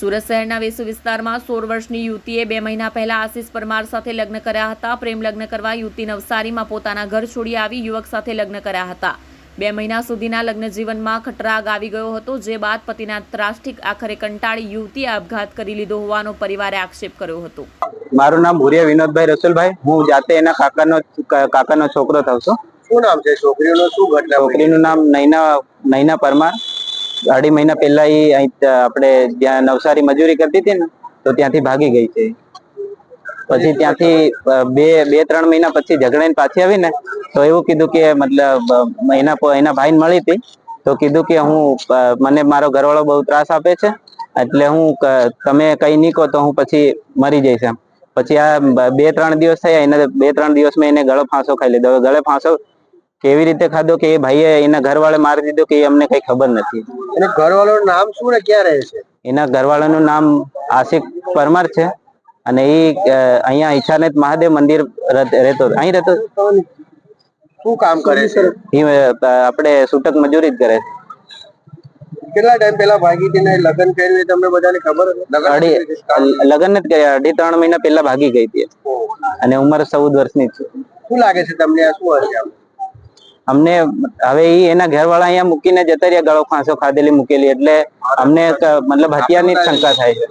સુરત શહેરના વેસુ વિસ્તારમાં સોળ વર્ષની યુવતીએ બે મહિના પહેલા આશિષ પરમાર સાથે લગ્ન કર્યા હતા. પ્રેમ લગ્ન કરવા યુવતી નવસારીમાં પોતાના ઘર છોડી આવી યુવક સાથે લગ્ન કર્યા હતા. બે મહિના સુધીના લગ્ન જીવનમાં ખટરાગ આવી ગયો હતો જે બાદ પતિના ત્રાસથી આખરે કંટાળી યુવતીએ આપઘાત કરી લીધો હોવાનો પરિવારે આક્ષેપ કર્યો હતો. મારું નામ ભુરિયા વિનોદભાઈ રસુલભાઈ. હું જાતે એના કાકાનો કાકાનો છોકરો થાવ છું. શું નામ છે? છોકરીનું શું ઘટના છોકરીનું નામ નૈના નૈના પરમાર. અઢી મહિના પહેલા એ આપણે જ્યાં નવસારી મજૂરી કરતી હતી ને, તો ત્યાંથી ભાગી ગઈ છે. પછી ત્યાંથી બે બે, ત્રણ મહિના પછી ઝઘડાઈને પાછી આવી ને તો એવું કીધું કે મતલબ એના એના ભાઈને મળી હતી, તો કીધું કે હું મને મારો ઘરવાળો બહુ ત્રાસ આપે છે, એટલે હું તમે કઈ નહીં કહો તો હું પછી મરી જઈશ એમ. પછી આ બે, ત્રણ દિવસ થયા, એને બે, ત્રણ દિવસમાં એને ગળો ફાંસો ખાઈ લીધો. હવે ગળે ફાંસો કેવી રીતે ખાધો કે એ ભાઈએ એના ઘરવાળે મારી દીધો કે અમને કઈ ખબર નથી. અને ઘરવાળાનું નામ શું ને ક્યાં રહે છે? એના ઘરવાળાનું નામ આશિક પરમાર છે અને એ અહીંયા ઈચ્છાનેત મહાદેવ મંદિર રહેતો અહીં રહેતો. શું કામ કરે છે? એ આપણે છૂટક મજૂરી જ કરે છે. કેટલા ટાઈમ પહેલા ભાગી હતી ને લગ્ન કર્યું તમને બધાને ખબર અઢી લગ્ન જ કર્યા. અઢી ત્રણ મહિના પહેલા ભાગી ગઈ હતી અને ઉંમર ચૌદ વર્ષની છે. શું લાગે છે તમને આ શું હશે? અમને હવે ઈ એના ઘરવાળા અહીંયા મૂકીને જતા રહ્યા, ગળો ફાંસો ખાધેલી મૂકેલી, એટલે અમને મતલબ હત્યાની જ શંકા થાય છે.